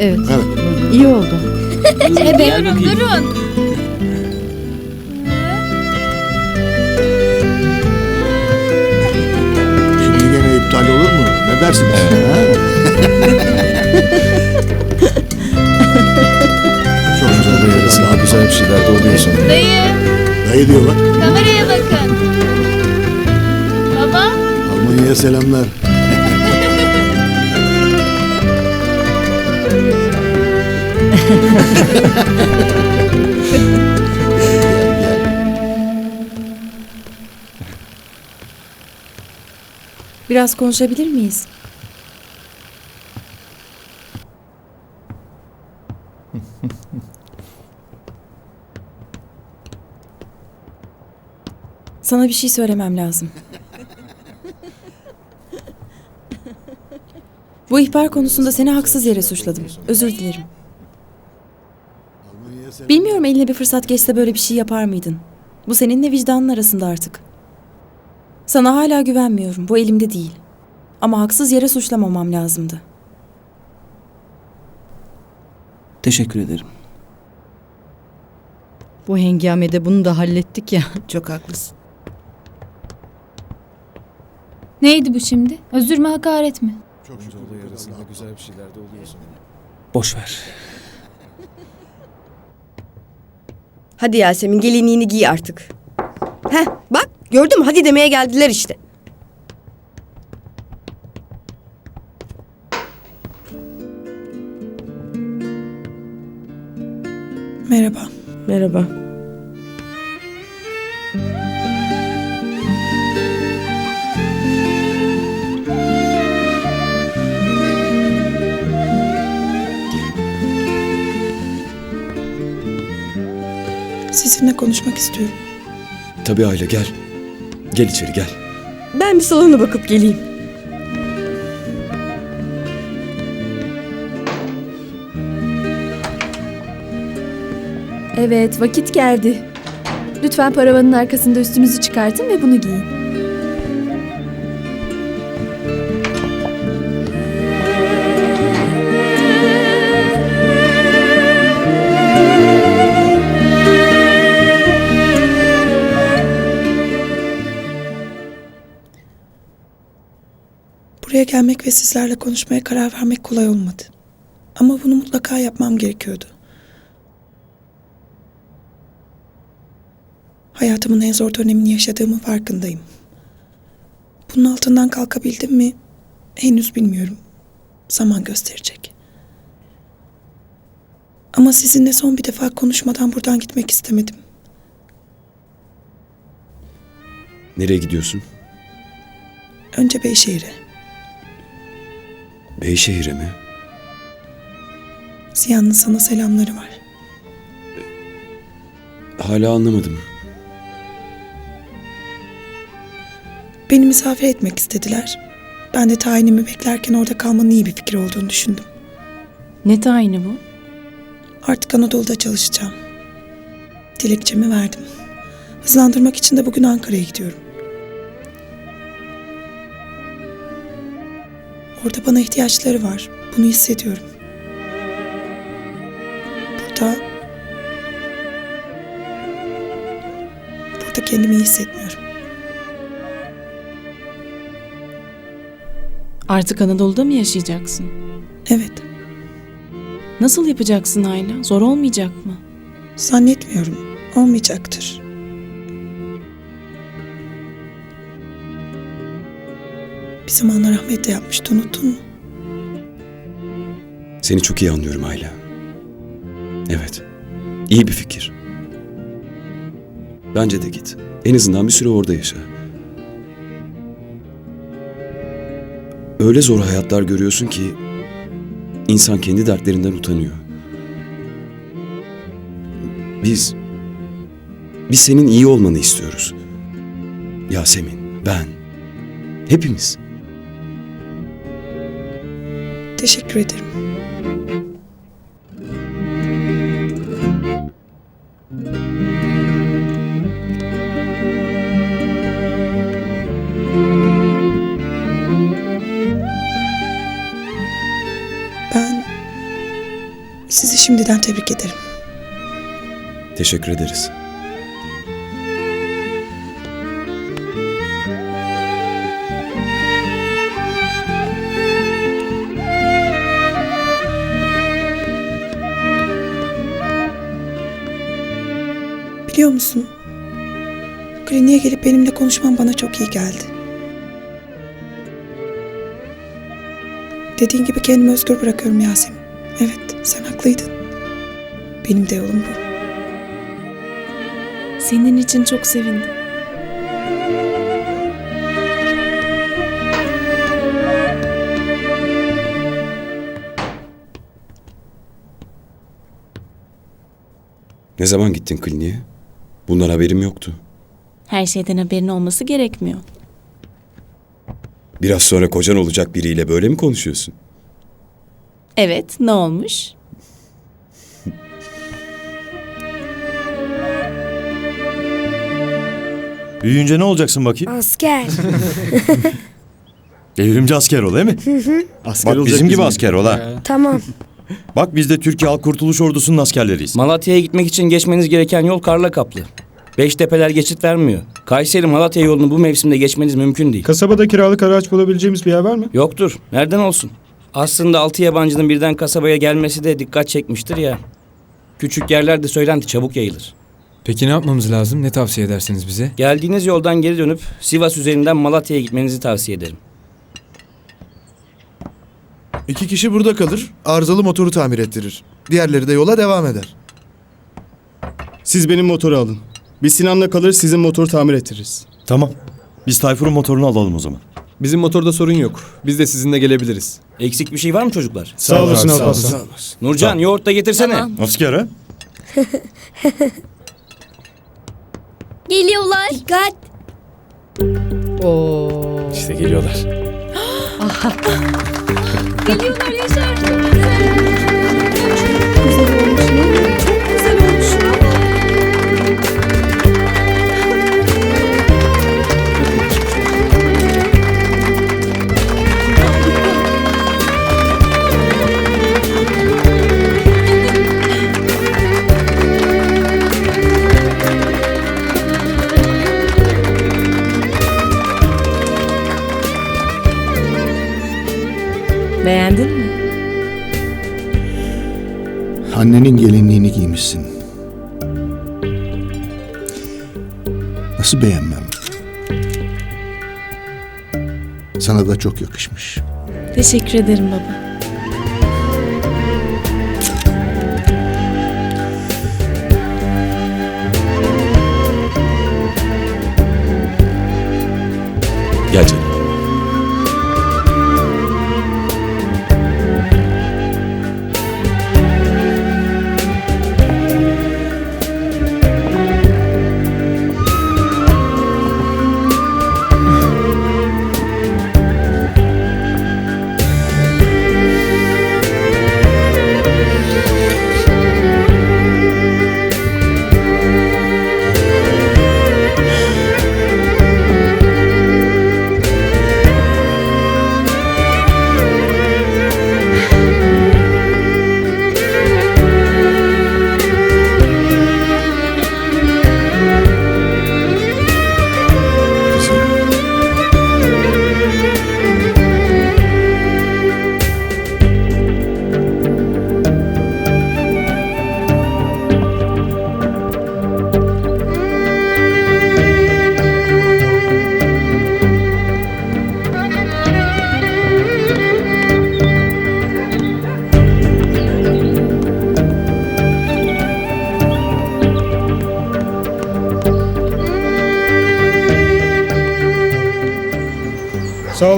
Evet. Evet. İyi oldu. Gel bakayım. Durun. Şimdi gene iptal olur mu? Ne dersiniz? Ha? Çok güzel. Yarısı daha güzel bir şeyler de oluyor sonra. Dayı. Dayı diyorlar. Kameraya bakın. Baba. Almanya'ya selamlar. Biraz konuşabilir miyiz? Sana bir şey söylemem lazım. Bu ihbar konusunda seni haksız yere suçladım. Özür dilerim. Bilmiyorum eline bir fırsat geçse böyle bir şey yapar mıydın? Bu seninle vicdanın arasında artık. Sana hala güvenmiyorum. Bu elimde değil. Ama haksız yere suçlamamam lazımdı. Teşekkür ederim. Bu hengamede bunu da hallettik ya. Çok haklısın. Neydi bu şimdi? Özür mü hakaret mi? Çok daha güzel bir şeyler de oluyor sonra. Boş ver. Hadi Yasemin gelinliğini giy artık. Heh bak gördün mü hadi demeye geldiler işte. Sizinle konuşmak istiyorum. Tabii Ayla gel. Gel içeri gel. Ben bir salona bakıp geleyim. Evet, vakit geldi. Lütfen paravanın arkasında üstünüzü çıkartın ve bunu giyin. Buraya gelmek ve sizlerle konuşmaya karar vermek kolay olmadı. Ama bunu mutlaka yapmam gerekiyordu. Hayatımın en zor dönemini yaşadığımın farkındayım. Bunun altından kalkabildim mi? Henüz bilmiyorum. Zaman gösterecek. Ama sizinle son bir defa konuşmadan buradan gitmek istemedim. Nereye gidiyorsun? Önce Beyşehir'e. Beyşehir'e mi? Ziya'nın sana selamları var. Hala anlamadım. Beni misafir etmek istediler. Ben de tayinimi beklerken orada kalmanın iyi bir fikir olduğunu düşündüm. Ne tayini bu? Artık Anadolu'da çalışacağım. Dilekçemi verdim. Hızlandırmak için de bugün Ankara'ya gidiyorum. Orada bana ihtiyaçları var. Bunu hissediyorum. Burada... Burada kendimi iyi hissetmiyorum. Artık Anadolu'da mı yaşayacaksın? Evet, Nasıl yapacaksın Ayla? Zor olmayacak mı? zannetmiyorum. Olmayacaktır. Bir zamanlar Ahmet de yapmıştı, unuttun mu? Seni çok iyi anlıyorum Ayla. Evet. İyi bir fikir. Bence de git. En azından bir süre orada yaşa. Öyle zor hayatlar görüyorsun ki insan kendi dertlerinden utanıyor. Biz biz senin iyi olmanı istiyoruz. Yasemin, ben, hepimiz. Teşekkür ederim. Ben Sizi şimdiden tebrik ederim. Teşekkür ederiz. Biliyor musun? Kliniğe gelip benimle konuşman bana çok iyi geldi. Dediğin gibi kendimi özgür bırakıyorum Yasemin. Evet, sen haklıydın. Benim de yolum bu. Senin için çok sevindim. Ne zaman gittin kliniğe? Bundan haberim yoktu. Her şeyden haberin olması gerekmiyor. Biraz sonra kocan olacak biriyle böyle mi konuşuyorsun? Evet, ne olmuş? Büyüyünce ne olacaksın bakayım? Asker. Devrimci asker ol değil mi? Asker Bak olacak bizim gibi bizim. asker ol ha. tamam. Bak biz de Türkiye Halk Kurtuluş Ordusu'nun askerleriyiz. Malatya'ya gitmek için geçmeniz gereken yol karla kaplı. Beştepeler geçit vermiyor. Kayseri Malatya yolunu bu mevsimde geçmeniz mümkün değil. Kasabada kiralık araç bulabileceğimiz bir yer var mı? Yoktur. Nereden olsun? Aslında altı yabancının birden kasabaya gelmesi de dikkat çekmiştir ya. Küçük yerlerde söylenti çabuk yayılır. Peki ne yapmamız lazım? Ne tavsiye edersiniz bize? Geldiğiniz yoldan geri dönüp Sivas üzerinden Malatya'ya gitmenizi tavsiye ederim. İki kişi burada kalır, arızalı motoru tamir ettirir. Diğerleri de yola devam eder. Siz benim motoru alın. Biz Sinan'la kalır sizin motoru tamir ettiririz. Tamam. Biz Tayfur'un motorunu alalım o zaman. Bizim motorda sorun yok. Biz de sizinle gelebiliriz. Eksik bir şey var mı çocuklar? Sağ olasın Alparslan. Nurcan yoğurt da getirsene. Tamam. Asker ha? Geliyorlar. Dikkat. Oo. İşte geliyorlar. Geliyorlar Yaşar. Güzel Sana da çok yakışmış. Teşekkür ederim baba.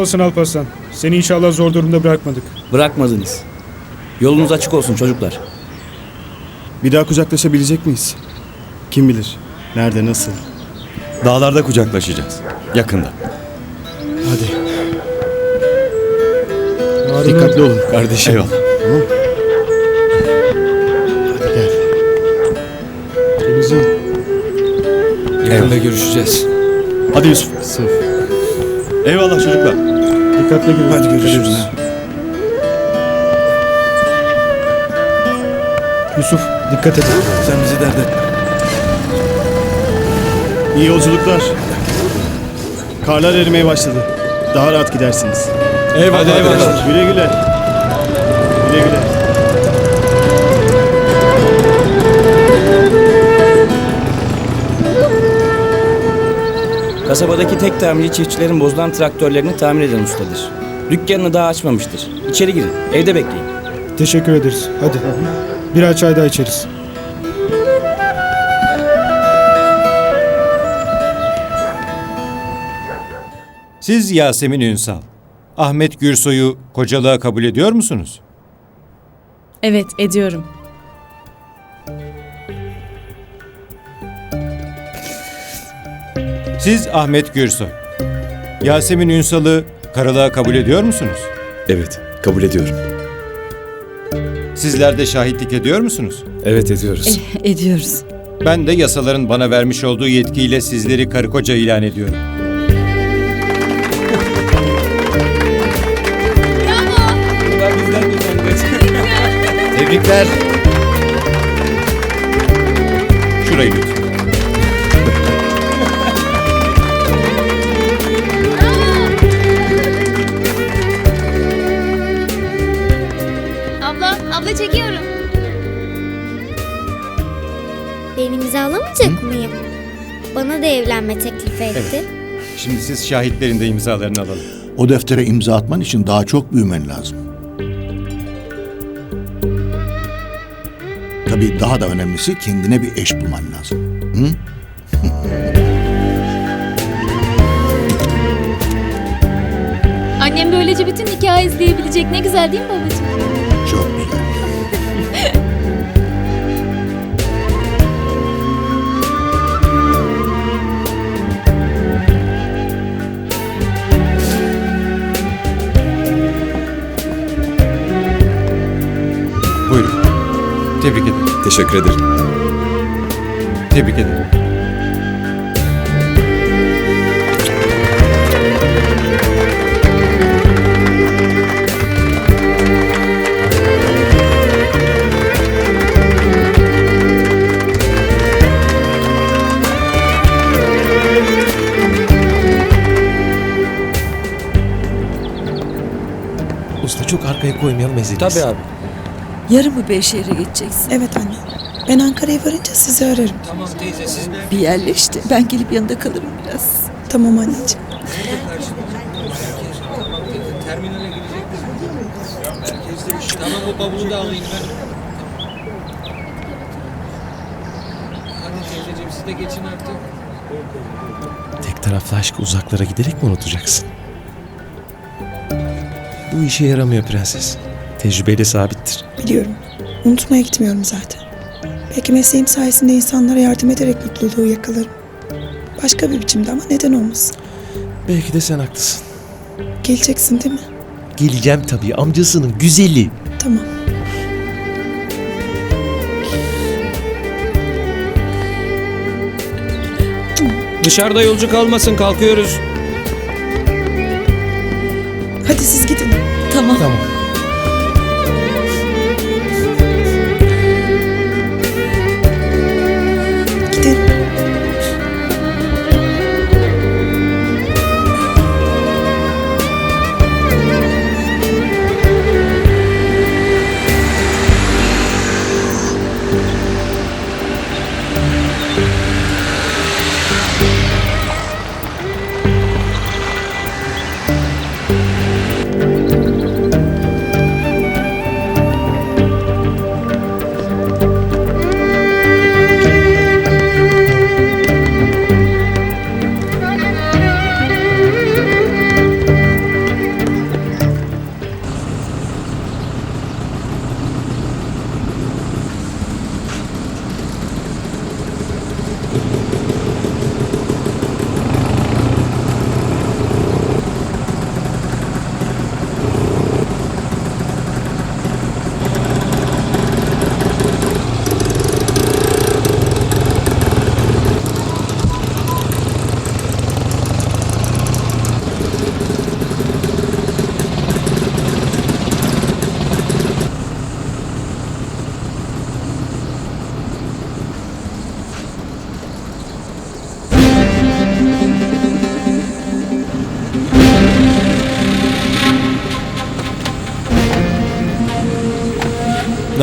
Olasın Alparslan. Seni inşallah zor durumda bırakmadık. Bırakmadınız. Yolunuz açık olsun çocuklar. Bir daha kucaklaşabilecek miyiz? Kim bilir? Nerede, nasıl? Dağlarda kucaklaşacağız. Yakında. Hadi. Dikkatli olun kardeşim. Eyvallah. Hadi gel. Deniz'im. Yakında görüşeceğiz. Hadi Yusuf. Sırf. Eyvallah çocuklar. Dikkatli görün. Hadi görüşürüz. Yusuf dikkat et. Sen bizi dert etme. İyi yolculuklar. Karlar erimeye başladı. Daha rahat gidersiniz. Eyvallah. eyvallah. Güle güle. Güle Kasabadaki tek tamirci çiftçilerin bozulan traktörlerini tamir eden ustadır. Dükkanını daha açmamıştır. İçeri girin. Evde bekleyin. Teşekkür ederiz. Hadi. Birer çay daha içeriz. Siz Yasemin Ünsal, Ahmet Gürsoy'u kocalığa kabul ediyor musunuz? Evet, ediyorum. Siz Ahmet Gürsoy, Yasemin Ünsal'ı karılığa kabul ediyor musunuz? Evet, kabul ediyorum. Sizler de şahitlik ediyor musunuz? Evet ediyoruz. Ediyoruz. Ben de yasaların bana vermiş olduğu yetkiyle sizleri karı koca ilan ediyorum. Tebrikler. Şurayı lütfen. Bana da evlenme teklif etti. Şimdi siz şahitlerin de imzalarını alalım. O deftere imza atman için daha çok büyümen lazım. Tabii daha da önemlisi kendine bir eş bulman lazım. Hı? Annem böylece bütün hikaye izleyebilecek. Ne güzel değil mi babacığım? Teşekkür ederim. Tebrik ederim. Usta çok arkaya koymayalım eziliriz. Tabii abi. Yarın mı Beyşehir'e geçeceksin? Evet anne. Ben Ankara'ya varınca sizi ararım. Tamam teyze siz Bir yerleşti. Ben gelip yanında kalırım biraz. Tamam anneciğim. terminale bir şey. Tamam o bavulu da alayım ben. Hadi teyzeciğim siz de geçin artık. Tek taraflı aşkı uzaklara giderek mi unutacaksın? Bu işe yaramıyor prenses. Tecrübeyle sabittir. Biliyorum. Unutmaya gitmiyorum zaten. Belki mesleğim sayesinde insanlara yardım ederek mutluluğu yakalarım. Başka bir biçimde ama neden olmasın. Belki de sen haklısın. Geleceksin değil mi? Geleceğim tabii amcasının güzeli. Tamam. Dışarıda yolcu kalmasın kalkıyoruz. Hadi siz gidin. Tamam. Tamam.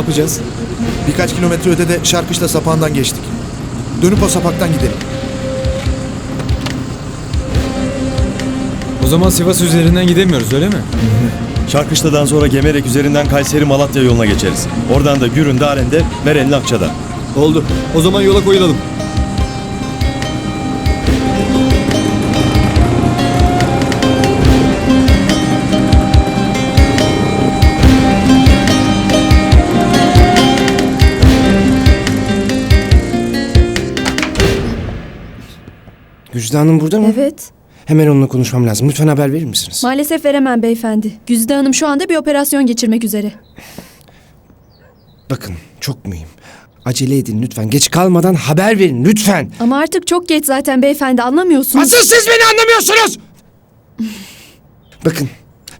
Yapacağız? Birkaç kilometre ötede Şarkışla sapağından geçtik. Dönüp o sapaktan gidelim. O zaman Sivas üzerinden gidemiyoruz öyle mi? Şarkışla'dan sonra Gemerek üzerinden Kayseri Malatya yoluna geçeriz. Oradan da Gürün Daren'de Meren'in Akça'da. Oldu. O zaman yola koyulalım. Güzide Hanım burada mı? Evet. Hemen onunla konuşmam lazım. Lütfen haber verir misiniz? Maalesef veremem beyefendi. Güzide Hanım şu anda bir operasyon geçirmek üzere. Bakın çok mühim. Acele edin lütfen. Geç kalmadan haber verin lütfen. Ama artık çok geç zaten beyefendi anlamıyorsunuz. Asıl siz beni anlamıyorsunuz. Bakın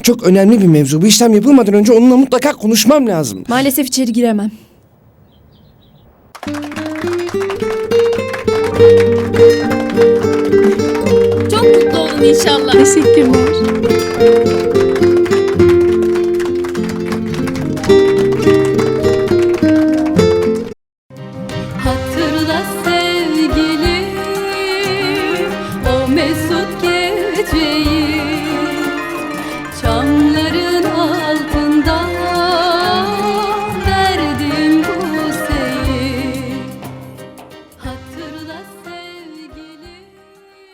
çok önemli bir mevzu. Bu işlem yapılmadan önce onunla mutlaka konuşmam lazım. Maalesef içeri giremem. Olun inşallah. Teşekkürler.